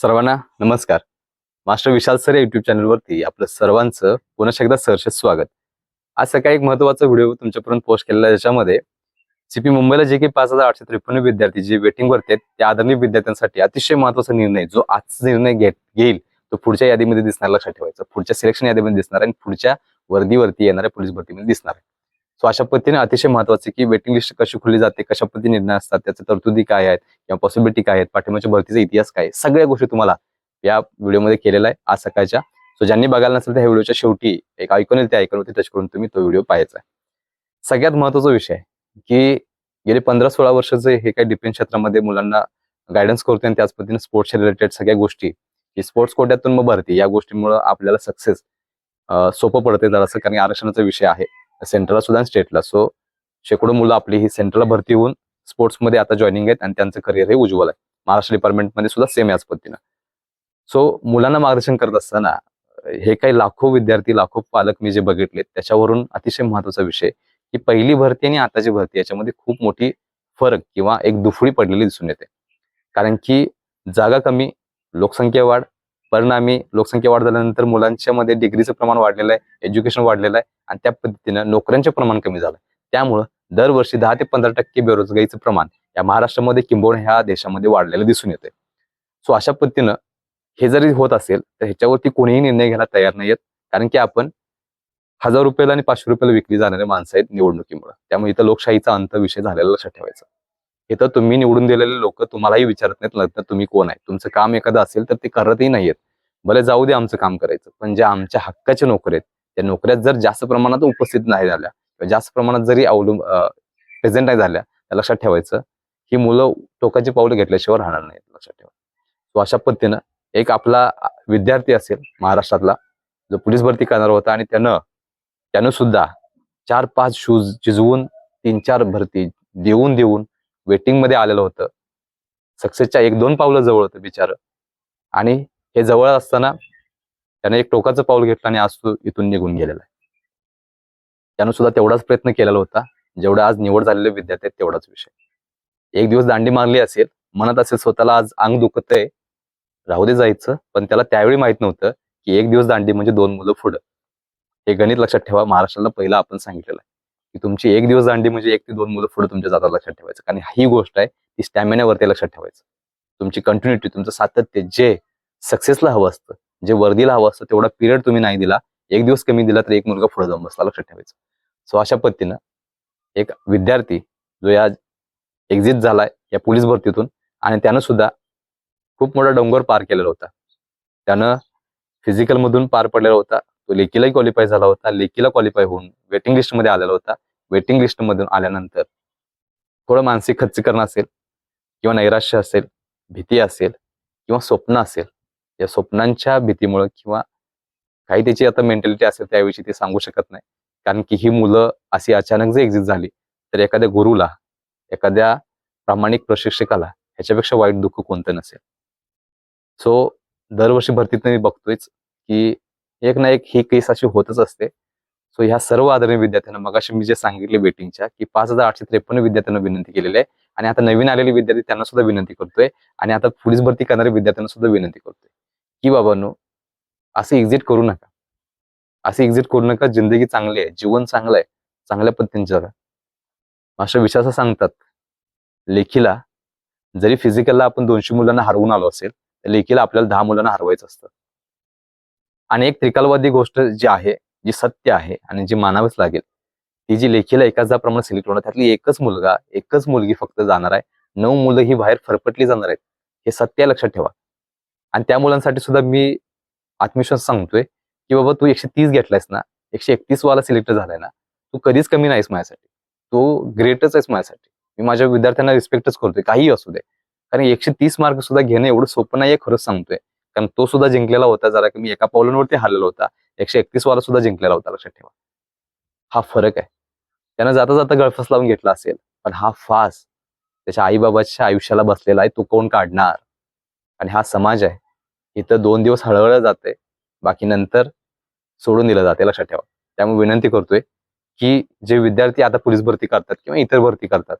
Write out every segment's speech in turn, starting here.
सर्वांना नमस्कार. Master Vishal sir या युट्यूब चॅनलवरती आपलं सर्वांचं पुन्हा एकदा सहर्ष स्वागत. आज सकाळी एक महत्त्वाचा व्हिडिओ तुमच्यापर्यंत पोस्ट केलेला ज्याच्यामध्ये सीपी मुंबईला जे काही पाच हजार आठशे त्रेपन्न विद्यार्थी जे वेटिंगवरती आहेत त्या आदरणीय विद्यार्थ्यांसाठी अतिशय महत्त्वाचा निर्णय जो आजचा निर्णय घेत घेईल तो पुढच्या यादीमध्ये दिसणार लक्षात ठेवायचा. पुढच्या सिलेक्शन यादीमध्ये दिसणार आणि पुढच्या वर्दीवरती येणाऱ्या पोलीस भरतीमध्ये दिसणार आहे. सो अशा पद्धतीने अतिशय महत्त्वाचे की वेटिंग लिस्ट कशी खुली जाते कशा पद्धतीने निर्णय असतात त्याच्या तरतुदी काय आहेत किंवा पॉसिबिलिटी काय आहेत पाठिंबाच्या भरतीचा इतिहास काय सगळ्या गोष्टी तुम्हाला या व्हिडिओमध्ये केलेला आहे आज सकाळच्या. सो ज्यांनी बघायला नसेल तर ह्या व्हिडिओच्या शेवटी एक ऐकून येईल ते ऐकून होते टच करून तुम्ही तो व्हिडिओ पाहायचा आहे. सगळ्यात महत्त्वाचा विषय आहे की गेले पंधरा सोळा वर्षाचे हे काही डिफेन्स क्षेत्रामध्ये मुलांना गायडन्स करतोय आणि त्याच पद्धतीने स्पोर्ट्सच्या रिलेटेड सगळ्या गोष्टी की स्पोर्ट्स कोट्यातून मग भरती या गोष्टीमुळे आपल्याला सक्सेस सोपं पडते जरासं कारण आरक्षणाचा विषय आहे. सेंट्रलला सुद्धा स्टेटला. सो शेकडो मुलं आपली ही सेंट्रलला भरती होऊन स्पोर्ट्समध्ये आता जॉईनिंग आहेत आणि त्यांचं करिअर हे उज्ज्वल आहे. महाराष्ट्र डिपार्टमेंटमध्ये सुद्धा सेम याच पद्धतीनं. सो मुलांना मार्गदर्शन करत असताना हे काही लाखो विद्यार्थी लाखो पालक मी जे बघितले त्याच्यावरून अतिशय महत्त्वाचा विषय की पहिली भरती आणि आताची भरती याच्यामध्ये खूप मोठी फरक किंवा एक दुफळी पडलेली दिसून येते. कारण की जागा कमी लोकसंख्या वाढ परिणामी लोकसंख्या वाढ झाल्यानंतर मुलांच्या मध्ये डिग्रीचं प्रमाण वाढलेलं आहे एज्युकेशन वाढलेलं आहे. आणि त्या पद्धतीनं नोकऱ्यांचे प्रमाण कमी झालं. त्यामुळं दरवर्षी दहा ते पंधरा टक्के बेरोजगारीचं प्रमाण या महाराष्ट्रामध्ये किंबहुना ह्या देशामध्ये वाढलेलं दिसून येते सो अशा पद्धतीनं हे जरी होत असेल तर ह्याच्यावरती कोणीही निर्णय घ्यायला तयार नाहीयेत कारण की आपण हजार रुपयाला आणि पाचशे रुपयाला विकली जाणारे माणसं आहेत निवडणुकीमुळे. त्यामुळे इथं लोकशाहीचा अंत विषय झालेला लक्षात ठेवायचा. इथं तुम्ही निवडून दिलेले लोक तुम्हालाही विचारत नाहीत लग्न तुम्ही कोण आहे? तुमचं काम एखादं असेल तर ते करतही नाहीयेत. भले जाऊ दे आमचं काम करायचं पण जे आमच्या हक्काच्या नोकरी आहेत त्या नोकऱ्या जर जास्त प्रमाणात उपस्थित नाही झाल्या किंवा जास्त प्रमाणात जरी अवलंब प्रेझेंट नाही झाल्या लक्षात ठेवायचं ही मुलं टोकाची पावलं घेतल्याशिवाय राहणार नाहीत लक्षात ठेवा. सो अशा पद्धतीनं एक आपला विद्यार्थी असेल महाराष्ट्रातला जो पोलीस भरती करणार होता आणि त्यानं त्यानं सुद्धा चार पाच शूज चिजवून तीन चार भरती देऊन देऊन वेटिंगमध्ये आलेलं होतं. सक्सेसच्या एक दोन पावलं जवळ होतं बिचार. आणि हे जवळ असताना त्याने एक टोकाचं पाऊल घेतलं आणि आज तो इथून निघून गेलेला आहे. त्यानं सुद्धा तेवढाच प्रयत्न केलेला होता. जेवढा आज निवड झालेले विद्यार्थी आहेत तेवढाच विषय. एक दिवस दांडी मारली असेल म्हणत असेल स्वतःला आज अंग दुखतय राहू दे जायचं. पण त्याला त्यावेळी माहीत नव्हतं की एक दिवस दांडी म्हणजे दोन मुलं पुढं. हे गणित लक्षात ठेवा महाराष्ट्राला पहिला आपण सांगितलेलं आहे. की तुमची एक दिवस दांडी म्हणजे एक ते दोन मुलं पुढे तुमच्या जातात लक्षात ठेवायचं. कारण ही गोष्ट आहे ती स्टॅमिनावरती लक्षात ठेवायचं. तुमची कंटिन्युटी तुमचं सातत्य जे सक्सेसला हवं असतं जे वर्दीला हवं असतं तेवढा पिरियड तुम्ही नाही दिला एक दिवस कमी दिला तर एक मुलगा पुढे जाऊन बसला लक्षात ठेवायचं. सो अशा पद्धतीनं एक विद्यार्थी जो या एक्झिट झालाय या पोलीस भरतीतून आणि त्यानं सुद्धा खूप मोठा डोंगर पार केलेला होता. त्यानं फिजिकल मधून पार पडलेला होता तो लेकीलाही क्वालिफाय झाला होता लेकीला क्वालिफाय होऊन वेटिंग लिस्टमध्ये आलेला होता. वेटिंग लिस्ट मधून आल्यानंतर थोडं मानसिक खच्चीकरण असेल किंवा नैराश्य असेल भीती असेल किंवा स्वप्न असेल या स्वप्नांच्या भीतीमुळे किंवा काही त्याची आता मेंटॅलिटी असेल त्याविषयी ते सांगू शकत नाही. कारण की ही मुलं अशी अचानक जर एक्झिट झाली तर एखाद्या गुरुला एखाद्या प्रामाणिक प्रशिक्षकाला ह्याच्यापेक्षा वाईट दुःख कोणतं नसेल? सो दरवर्षी भरतीत मी बघतोयच की एक ना एक ही केस अशी होतच असते. सो ह्या सर्व आदरणीय विद्यार्थ्यांना मगाशी मी जे सांगितले वेटिंगच्या की पाच हजार आठशे त्रेपन्न विद्यार्थ्यांना विनंती केलेली आहे. आणि आता नवीन आलेले विद्यार्थी त्यांना सुद्धा विनंती करतोय. आणि आता पोलीस भरती करणाऱ्या विद्यार्थ्यांना सुद्धा विनंती करतोय. की बाबांनो असं एक्झिट करू नका. असं एक्झिट करू नका जिंदगी चांगली आहे जीवन चांगलं आहे चांगल्या पद्धतीने जगा. मास्टर विश्वासा सांगतात लेखीला जरी फिजिकलला आपण दोनशे मुलांना हरवून आलो असेल तर लेखीला आपल्याला दहा मुलांना हरवायचं असतं. आणि एक त्रिकालवादी गोष्ट जी आहे जी सत्य आहे आणि जी मानावीच लागेल ती जी लेखीला एकाच प्रमाणे सिलेक्ट होणार त्यातली एकच मुलगा एकच मुलगी फक्त जाणार आहे नऊ मुलं ही बाहेर फरफटली जाणार आहेत हे सत्य लक्षात ठेवा. आणि त्या मुलांसाठी सुद्धा मी आत्मविश्वास सांगतोय की बाबा तू एकशे तीस घेतलायस ना एकशे एकतीस वाला सिलेक्ट झालाय ना तू कधीच कमी नाहीस माझ्यासाठी. तू ग्रेटच आहेस माझ्यासाठी. मी माझ्या विद्यार्थ्यांना रिस्पेक्टच करतोय. काही असू दे. कारण एकशे तीस मार्क सुद्धा घेणं एवढं सोपं नाहीये खरंच सांगतोय. कारण तो सुद्धा जिंकलेला होता जरा की मी एका पावलांवरती हरलेला होता. एकशे एकतीस वाला सुद्धा जिंकलेला होता लक्षात ठेवा. हा फरक आहे. त्यानं जाता जाता गळफस लावून घेतला असेल पण हा फास त्याच्या आईबाबाच्या आयुष्याला बसलेला आहे तो कोण काढणार? आणि हा समाज आहे. इथं दोन दिवस हळहळ जाते. बाकी नंतर सोडून दिलं जाते लक्षात ठेवा. त्यामुळे विनंती करतोय की जे विद्यार्थी आता पोलीस भरती करतात किंवा इतर भरती करतात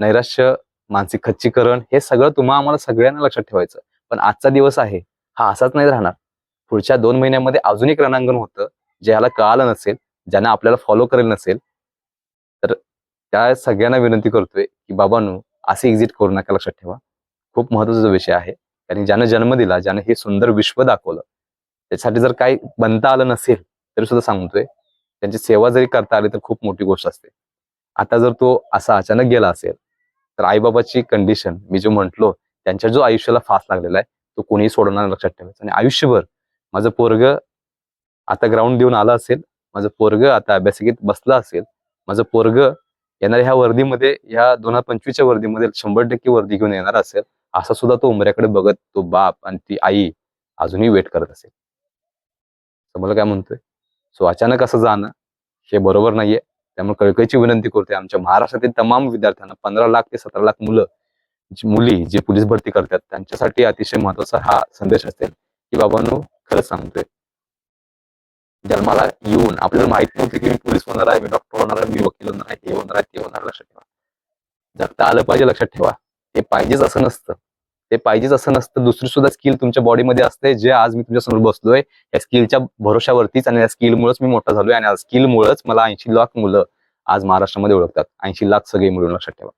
नैराश्य मानसिक खच्चीकरण हे सगळं तुम्हा आम्हाला सगळ्यांना लक्षात ठेवायचं. पण आजचा दिवस आहे हा असाच नाही राहणार. पुढच्या दोन महिन्यामध्ये अजून एक रणांगण होतं जे ह्याला कळालं नसेल ज्यांना आपल्याला फॉलो करेल नसेल तर त्या सगळ्यांना विनंती करतोय की बाबांनो असे एक्झिट करू नका लक्षात ठेवा. खूप महत्त्वाचा विषय आहे कारण ज्यानं जन्म दिला ज्यानं हे सुंदर विश्व दाखवलं त्यासाठी जर काही बनता आलं नसेल तरी सुद्धा सांगतोय त्यांची सेवा जरी करता आली तर खूप मोठी गोष्ट असते. आता जर तो असा अचानक गेला असेल तर आईबाबाची कंडिशन मी जो म्हंटलो त्यांच्या जो आयुष्याला फास लागलेला आहे तो कोणीही सोडवणार लक्षात ठेवायचं. आणि आयुष्यभर माझं पोरग आता ग्राउंड देऊन आलं असेल माझं पोरग आता अभ्यासिकेत बसला असेल माझं पोरग येणाऱ्या ह्या वर्दीमध्ये ह्या दोन हजार पंचवीसच्या वर्दीमध्ये शंभर टक्के वर्दी घेऊन येणार असेल असा सुद्धा तो उमऱ्याकडे बघत तो बाप आणि ती आई अजूनही वेट करत असेल. समजलं काय म्हणतोय? सो अचानक असं जाणं हे बरोबर नाहीये. त्यामुळे कळकळीची विनंती करते आमच्या महाराष्ट्रातील तमाम विद्यार्थ्यांना पंधरा लाख ते सतरा लाख मुलं मुली जे पोलीस भरती करतात त्यांच्यासाठी अतिशय महत्त्वाचा हा संदेश असेल. की बाबांनो खरंच सांगतोय. जन्माला येऊन आपल्याला माहीत नव्हती की मी पोलीस होणार आहे मी डॉक्टर होणार आहे मी वकील होणार आहे हे होणार आहे ते होणार लक्षात ठेवा. जगता आलं पाहिजे लक्षात ठेवा. ते पाहिजेच असं नसतं. ते पाहिजेच असं नसतं. दुसरी सुद्धा स्किल तुमच्या बॉडीमध्ये असते जे आज मी तुमच्यासमोर बसलोय या स्किलच्या भरोशावरतीच आणि या स्किलमुळेच मी मोठा झालोय आणि या स्किलमुळेच मला ऐंशी लाख मुलं आज महाराष्ट्रामध्ये ओळखतात. ऐंशी लाख सगळे मिळून लक्षात ठेवा.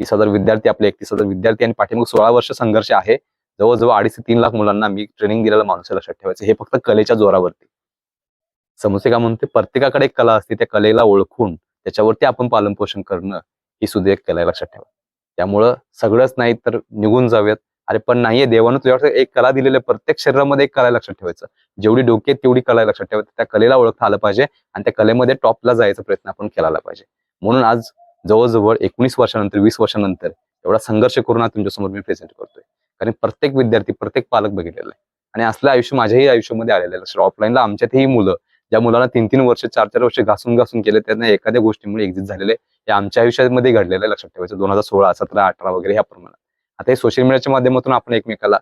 तीस हजार विद्यार्थी आपले एकतीस हजार विद्यार्थी आणि पाठीमाग सोळा वर्ष संघर्ष आहे. जवळजवळ अडीच ते तीन लाख मुलांना मी ट्रेनिंग दिलेला माणूस लक्षात ठेवायचं. हे फक्त कलेच्या जोरावरती. समोसे का म्हणते? प्रत्येकाकडे एक कला असते त्या कलेला ओळखून त्याच्यावरती आपण पालन पोषण करणं ही सुद्धा एक कला लक्षात ठेवा. त्यामुळं सगळंच नाही तर निघून जाऊयात. अरे पण नाहीये देवानं तुझ्यावर एक कला दिलेली आहे. प्रत्येक शरीरामध्ये एक कला लक्षात ठेवायचं. जेवढी डोके तेवढी कला लक्षात ठेवायचं. त्या कलेला ओळखता आलं पाहिजे आणि त्या कलेमध्ये टॉपला जायचा प्रयत्न आपण केला पाहिजे. म्हणून आज जवळजवळ एकोणीस वर्षानंतर वीस वर्षानंतर एवढा संघर्ष करून आज तुमच्यासमोर मी प्रेझेंट करतोय. कारण प्रत्येक विद्यार्थी प्रत्येक पालक बघितलेला आहे. आणि असलं आयुष्य माझ्याही आयुष्यामध्ये आलेलं आहे. ऑफलाईनला आमच्यातही मुलं ज्या मुलांना तीन तीन वर्ष चार चार वर्ष घासून घासून केले त्यांना एखाद्या गोष्टीमुळे एक्झिट झालेले हे आमच्या आयुष्यामध्ये घडलेलं आहे लक्षात ठेवायचं. दोन हजार सोळा सतरा अठरा वगैरे ह्या प्रमाणात. आता हे सोशल मीडियाच्या माध्यमातून आपण एकमेकाला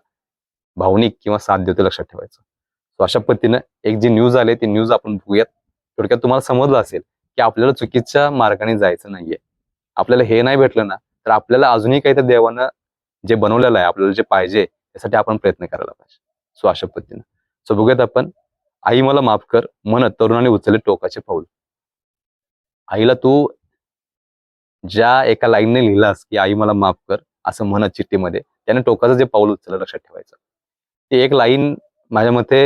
भावनिक किंवा साथ देतो लक्षात ठेवायचं. सो अशा पद्धतीनं एक जी न्यूज आले ती न्यूज आपण बघूयात. थोडक्यात तुम्हाला समजलं असेल की आपल्याला चुकीच्या मार्गाने जायचं नाहीये. आपल्याला हे नाही भेटलं ना तर आपल्याला अजूनही काही त्या देवानं जे बनवलेलं आहे आपल्याला जे पाहिजे त्यासाठी आपण प्रयत्न करायला पाहिजे. सो अशा पद्धतीनं. सो बघूयात आपण आई मला माफ कर. म्हणत तरुणाने उचलले टोकाचे पाऊल. आईला तू ज्या एका लाईनने लिहिलास की आई मला माफ कर असं म्हणत चिठ्ठीमध्ये त्याने टोकाचं जे पाऊल उचललं लक्षात ठेवायचं. ते एक लाईन माझ्या मते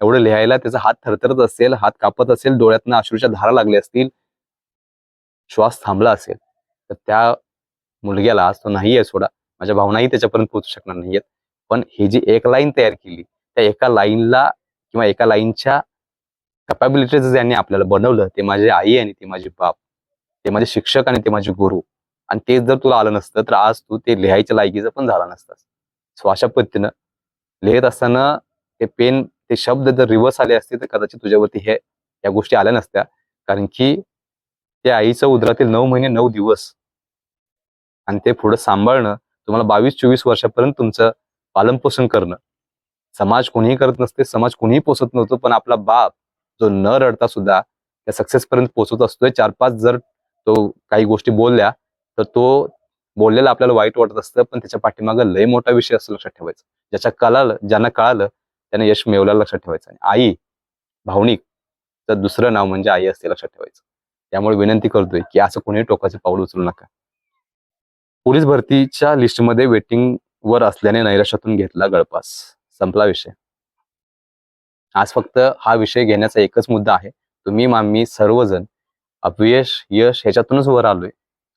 एवढं लिहायला त्याचा हात थरथरत असेल हात कापत असेल डोळ्यातनं अश्रूच्या धारा लागल्या असतील श्वास थांबला असेल तर त्या मुलग्याला आज तो नाही आहे सोडा. माझ्या भावनाही त्याच्यापर्यंत पोहोचू शकणार नाहीयेत. पण ही जी एक लाईन तयार केली त्या एका लाईनला किंवा एका लाईनच्या कपॅबिलिटीज ज्यांनी आपल्याला बनवलं ते माझे आई आणि ते माझे बाप ते माझे शिक्षक आणि ते माझे गुरु. आणि तेच जर तुला आलं नसतं तर आज तू ते लिहायच्या लायकीचं पण झाला नसतास. सो अशा पद्धतीनं लिहित असताना ते पेन ते शब्द जर रिव्हर्स आले असते तर कदाचित तुझ्यावरती हे या गोष्टी आल्या नसत्या. कारण की त्या आईचं उदरातील नऊ महिने नऊ दिवस आणि ते पुढं सांभाळणं तुम्हाला बावीस चोवीस वर्षापर्यंत तुमचं पालनपोषण करणं समाज कोणीही करत नसते समाज कोणीही पोचत नव्हतं पण आपला बाप जो न रडता सुद्धा त्या सक्सेस पर्यंत पोहोचत असतोय. चार पाच जर तो काही गोष्टी बोलल्या तर तो बोललेला आपल्याला वाईट वाटत असतं पण त्याच्या पाठीमागं लय मोठा विषय असतो लक्षात ठेवायचा. ज्याच्या कळालं ज्यांना कळालं त्याने यश मिळवल्याला लक्षात ठेवायचं. आणि आई भावनिक तर दुसरं नाव म्हणजे आई असते लक्षात ठेवायचं. त्यामुळे विनंती करतोय की असं कोणीही टोकाचे पाऊल उचलू नका. पोलीस भरतीच्या लिस्टमध्ये वेटिंग वर असल्याने नैराश्यातून घेतला गळपास. संपला विषय. आज फक्त हा विषय घेण्याचा एकच मुद्दा आहे. तुम्ही मामी सर्वजण अपयश यश ह्याच्यातूनच वर आलोय.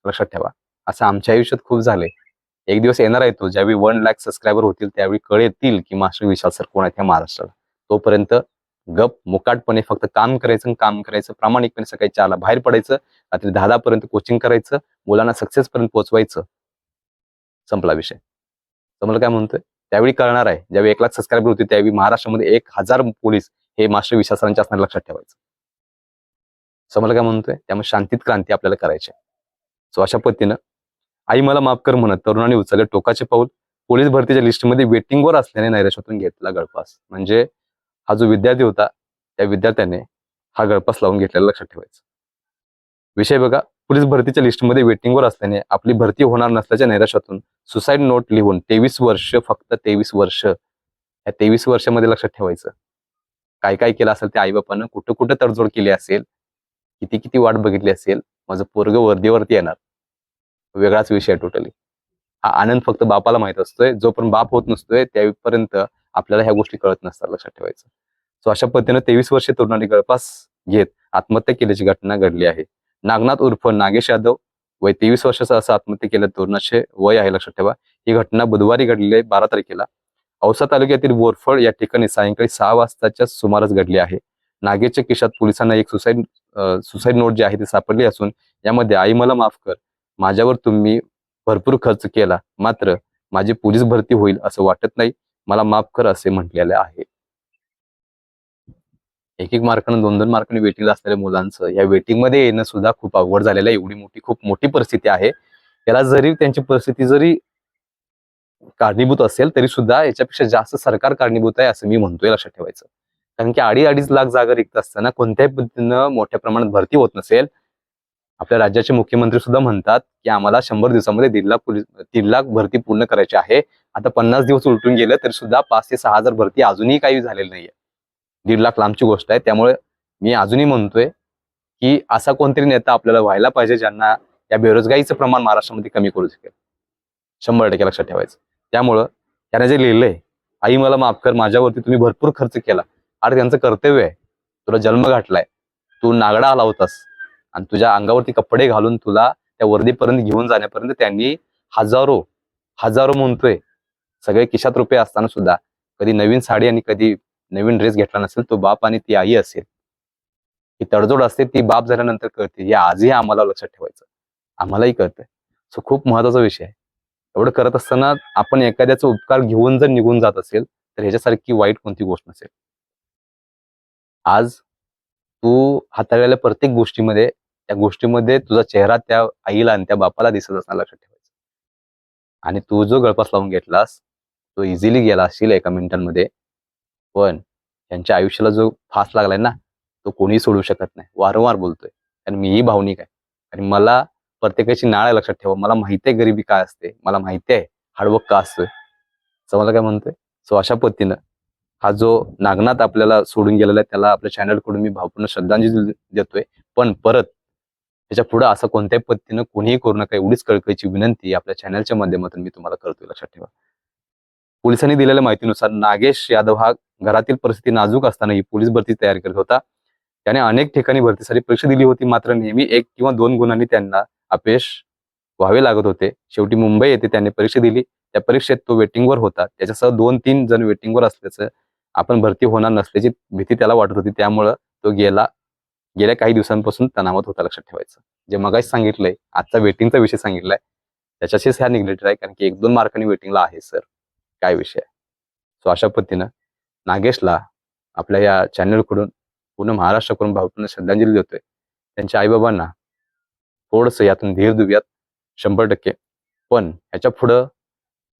लक्षात ठेवा. असं आमच्या आयुष्यात खूप झालंय. एक दिवस येणार आहे तो. ज्यावेळी वन लाख सबस्क्रायबर होतील त्यावेळी कळेतील की मास्टर विशाल सर कोण आहेत महाराष्ट्राला. तोपर्यंत गप मुकाटपणे फक्त काम करायचं आणि काम करायचं प्रामाणिकपणे सकाळी चारला बाहेर पडायचं रात्री दहा दहा पर्यंत कोचिंग करायचं मुलांना सक्सेस पर्यंत पोहोचवायचं. संपला विषय. समजलं काय म्हणतोय? त्यावेळी कळणार आहे. ज्यावेळी एक लाख सबस्क्रायबर होते त्यावेळी महाराष्ट्रामध्ये एक हजार पोलीस हे मास्टर विशाल असणार लक्षात ठेवायचं. समजलं काय म्हणतोय त्यामुळे शांतीत क्रांती आपल्याला करायची आहे. सो अशा पद्धतीनं आई मला माफ कर म्हणत तरुणाने उचलले टोकाचे पाऊल. पोलीस भरतीच्या लिस्टमध्ये वेटिंगवर असल्याने नैराश्यातून घेतला गळपास म्हणजे हा जो विद्यार्थी होता त्या विद्यार्थ्याने हा गळपास लावून घेतलेला लक्षात ठेवायचं. विषय बघा पोलीस भरतीच्या लिस्टमध्ये वेटिंगवर असल्याने आपली भरती होणार नसल्याच्या नैराश्यातून सुसाईड नोट लिहून तेवीस वर्ष फक्त तेवीस वर्ष या तेवीस वर्षामध्ये लक्षात ठेवायचं. काय काय केलं असेल त्या आईबापानं कुठं कुठं तडजोड केली असेल किती किती वाट बघितली असेल माझं पोरग वर्दीवरती येणार. वेगळाच विषय आहे टोटली हा आनंद फक्त बापाला माहीत असतोय जोपर्यंत बाप होत नसतोय त्यापर्यंत आपल्याला ह्या गोष्टी कळत नसतात लक्षात ठेवायचं. सो अशा पद्धतीनं तेवीस वर्षे तरुणांनी गळपास घेत आत्महत्या केल्याची घटना घडली आहे. नागनाथ उर्फ नागेश यादव वय तेवीस वर्षाचा असं आत्महत्या केलं. तरुणाचे वय आहे लक्षात ठेवा. ही घटना बुधवारी घडलेली आहे बारा तारखेला. औसा तालुक्यातील बोरफळ या ठिकाणी सायंकाळी सहा वाजताच्या सुमारास घडली आहे. नागेशच्या खिशात पोलिसांना एक सुसाईड सुसाईड नोट जी आहे ती सापडली असून यामध्ये आई मला माफ कर. माझ्यावर तुम्ही भरपूर खर्च केला. मात्र माझी पोलीस भरती होईल असं वाटत नाही. मला माफ कर असे म्हटलेले आहे. एक एक मार्कानं दोन दोन मार्कांनी वेटिंगला असलेल्या मुलांचं या वेटिंगमध्ये येणं सुद्धा खूप अवघड झालेलं आहे. एवढी मोठी खूप मोठी परिस्थिती आहे. याला जरी त्यांची परिस्थिती जरी कारणीभूत असेल तरी सुद्धा याच्यापेक्षा जास्त सरकार कारणीभूत आहे असं मी म्हणतोय लक्षात ठेवायचं. कारण की अडीच अडीच लाख जागा रिक्त असताना कोणत्याही पद्धतीनं मोठ्या प्रमाणात भरती होत नसेल आपल्या राज्याचे मुख्यमंत्री सुद्धा म्हणतात की आम्हाला शंभर दिवसामध्ये दीड लाख दीड लाख भरती पूर्ण करायची आहे. आता पन्नास दिवस उलटून गेलं तरी सुद्धा पाच ते सहा हजार भरती अजूनही काही झालेली नाहीये. दीड लाख लांबची गोष्ट आहे. त्यामुळे मी अजूनही म्हणतोय की असा कोणतरी नेता आपल्याला व्हायला पाहिजे ज्यांना या बेरोजगारीचं प्रमाण महाराष्ट्रामध्ये कमी करू शकेल. शंभर टक्के लक्षात ठेवायचं. त्यामुळं त्याने जे लिहिलंय आई मला माफ कर माझ्यावरती तुम्ही भरपूर खर्च केला. अरे त्यांचं कर्तव्य आहे. तुला जन्म घातलाय. तू नागडा आला होतास. आणि तुझ्या अंगावरती कपडे घालून तुला त्या वर्दीपर्यंत घेऊन जाण्यापर्यंत त्यांनी हजारो हजारो म्हणतोय. सगळे किशात रुपये असताना सुद्धा. कधी नवीन साडी आणि कधी नवीन ड्रेस घेतला नसेल तो बाप आणि ती आई असेल. ही तडजोड असते ती बाप झाल्यानंतर कळते. हे आजही आम्हाला लक्षात ठेवायचं. आम्हालाही कळतंय. सो खूप महत्त्वाचा विषय आहे. एवढं करत असताना आपण एखाद्याचा उपकार घेऊन जर निघून जात असेल तर ह्याच्यासारखी वाईट कोणती गोष्ट नसेल. आज तू हाताळलेल्या प्रत्येक गोष्टीमध्ये त्या गोष्टीमध्ये तुझा चेहरा त्या आईला आणि त्या बापाला दिसत असणार लक्षात ठेवायचं. आणि तू जो गळपास लावून घेतलास तो इझिली गेला असशील एका मिनिटांमध्ये पण यांच्या आयुष्याला जो फास लागलाय ना तो कोणीही सोडू शकत नाही. वारंवार बोलतोय. आणि मीही भावनिक आहे. आणि मला प्रत्येकाची नाळ आहे लक्षात ठेवा. मला माहिती आहे गरिबी काय असते. मला माहिती आहे हार्डवर्क का असतोय. समजलं काय म्हणतोय? सो अशा पद्धतीनं हा जो नागनाथ आपल्याला सोडून गेलेला आहे त्याला आपल्या चॅनलकडून मी भावपूर्ण श्रद्धांजली देतोय. पण परत त्याच्या पुढे असं कोणत्याही पद्धतीनं कोणीही करू नका. एवढीच कळकळीची विनंती आपल्या चॅनलच्या माध्यमातून मी तुम्हाला करतोय. लक्षात ठेवा. पोलिसांनी दिलेल्या माहितीनुसार नागेश यादव हा घरातील परिस्थिती नाजूक असतानाही पोलीस भरती तयारी करत होता. त्याने अनेक ठिकाणी भरतीसाठी परीक्षा दिली होती. मात्र नेहमी एक किंवा दोन गुणांनी त्यांना अपयश व्हावे लागत होते. शेवटी मुंबई येथे त्याने परीक्षा दिली. त्या परीक्षेत तो वेटिंगवर होता. त्याच्यासह दोन तीन जण वेटिंगवर असल्याचं आपण भरती होणार नसल्याची भीती त्याला वाटत होती. त्यामुळं तो गेला गेल्या काही दिवसांपासून तणावात होता लक्षात ठेवायचं. जे मगाशी सांगितलंय आजचा वेटिंगचा विषय सांगितलाय त्याच्याशीच ह्या निगलेटेड आहे. कारण की एक दोन मार्कांनी वेटिंगला आहे सर काय विषय आहे? सो अशा पद्धतीनं नागेशला आपल्या या चॅनलकडून पूर्ण महाराष्ट्राकडून भावपूर्ण श्रद्धांजली देतोय. त्यांच्या आईबाबांना थोडंसं यातून धीर देऊयात शंभर टक्के. पण ह्याच्या पुढं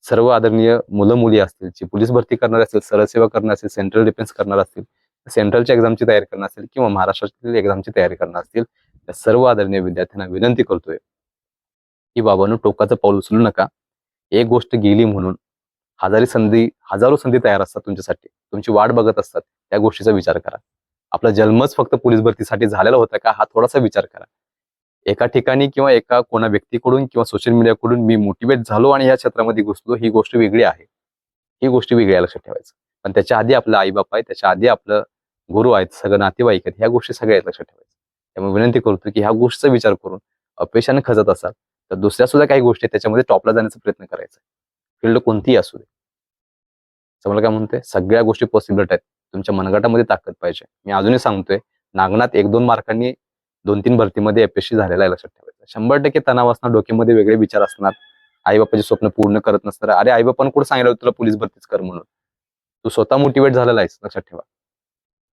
सर्व आदरणीय मुलं मुली असतील जी पोलीस भरती करणार असतील सरसेवा करणार असतील सेंट्रल डिफेन्स करणार असतील सेंट्रलच्या एक्झामची तयारी करणार असतील किंवा महाराष्ट्रातील एक्झामची तयारी करणार असतील त्या सर्व आदरणीय विद्यार्थ्यांना विनंती करतोय की बाबांनो टोकाचं पाऊल उचलू नका. एक गोष्ट गेली म्हणून हजारी संधी हजारो संधी तयार असतात तुमच्यासाठी. तुमची वाट बघत असतात. त्या गोष्टीचा विचार करा. आपला जन्मच फक्त पोलीस भरतीसाठी झालेला होता का हा थोडासा विचार करा. एका ठिकाणी किंवा एका कोणा व्यक्तीकडून किंवा सोशल मीडियाकडून मी मोटिवेट झालो आणि या क्षेत्रामध्ये घुसलो ही गोष्ट वेगळी आहे. ही गोष्ट वेगळी आहे लक्षात ठेवायचं. पण त्याच्या आधी आपलं आईबाप आहे त्याच्या आधी आपलं गुरु आहेत सगळं नातेवाईक आहेत ह्या गोष्टी सगळ्या लक्षात ठेवायचं. त्यामुळे विनंती करतो की ह्या गोष्टीचा विचार करून अपयशाने खजत असाल तर दुसऱ्या सुद्धा काही गोष्टी त्याच्यामध्ये टॉपला जाण्याचा प्रयत्न करायचा फील्ड कोणतीही असू दे. समजा काय म्हणतोय? सगळ्या गोष्टी पॉसिबल आहेत. तुमच्या मनगटामध्ये ताकद पाहिजे. मी अजूनही सांगतोय नागनाथ एक दोन मार्कांनी दोन तीन भरतीमध्ये अपयशी झालेला आहे लक्षात ठेवायचं. शंभर टक्के तणाव असणार डोक्यामध्ये वेगळे विचार असणार. आई बापाचे स्वप्न पूर्ण करत नसणार. अरे आई बापानं कुठं सांगितलं होतं तुला पोलीस भरतीच कर म्हणून? तू स्वतः मोटिवेट झालेला आहेस लक्षात ठेवा.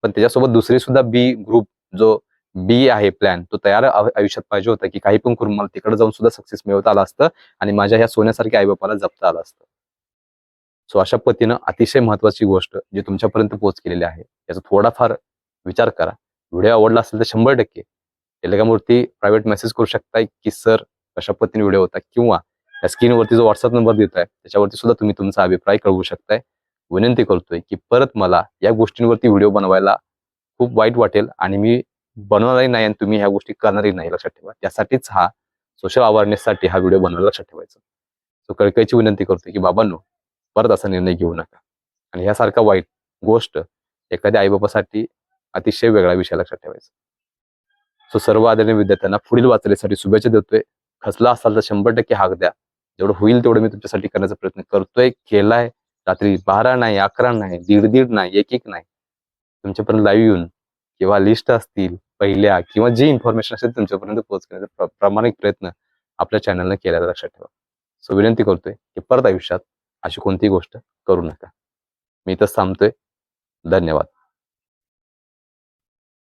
पण त्याच्यासोबत दुसरी सुद्धा बी ग्रुप जो बी आहे प्लॅन तो तयार आयुष्यात पाहिजे होता की काही पण करून मला तिकडे जाऊन सुद्धा सक्सेस मिळवता आला असतं आणि माझ्या ह्या सोन्यासारख्या आईबापाला जपता आलं असतं. सो अशा पद्धतीनं अतिशय महत्वाची गोष्ट जी तुमच्यापर्यंत पोहोच केलेली आहे याचा थोडाफार विचार करा. व्हिडिओ आवडला असेल तर शंभर टक्के. एलेगामूर्ती प्रायव्हेट मेसेज करू शकताय की सर अशा पद्धतीने व्हिडिओ होता? किंवा या स्क्रीनवरती जो व्हॉट्सअप नंबर देत आहे त्याच्यावरती सुद्धा तुम्ही तुमचा अभिप्राय कळवू शकताय. विनंती करतोय की परत मला या गोष्टींवरती व्हिडिओ बनवायला खूप वाईट वाटेल आणि मी बनवणारही नाही आणि तुम्ही ह्या गोष्टी करणारही नाही लक्षात ठेवा. त्यासाठीच हा सोशल अवेअरनेससाठी हा व्हिडिओ बनवायला लक्षात ठेवायचा. सो कळकळीची विनंती करतोय की बाबांनो परत असा निर्णय घेऊ नका. आणि ह्यासारखा वाईट गोष्ट एखाद्या आईबापासाठी अतिशय वेगळा विषय लक्षात ठेवायचा. सो सर्व आदरणीय विद्यार्थ्यांना पुढील वाचण्यासाठी शुभेच्छा देतोय. खचला असाल तर शंभर टक्के हाक द्या. जेवढं होईल तेवढं मी तुमच्यासाठी करण्याचा प्रयत्न करतोय. केलाय. रात्री बारा नाही अकरा नाही दीड दीड नाही एक एक नाही. तुमच्यापर्यंत लाईव्ह येऊन किंवा लिस्ट असतील पहिल्या किंवा जी इन्फॉर्मेशन असेल तुमच्यापर्यंत पोहोचण्याचा प्रामाणिक प्रयत्न आपल्या चॅनलने केल्याचा लक्षात ठेवा. सो विनंती करतोय की परत आयुष्यात अशी कोणतीही गोष्ट करू नका. मी तर थांबतोय. धन्यवाद.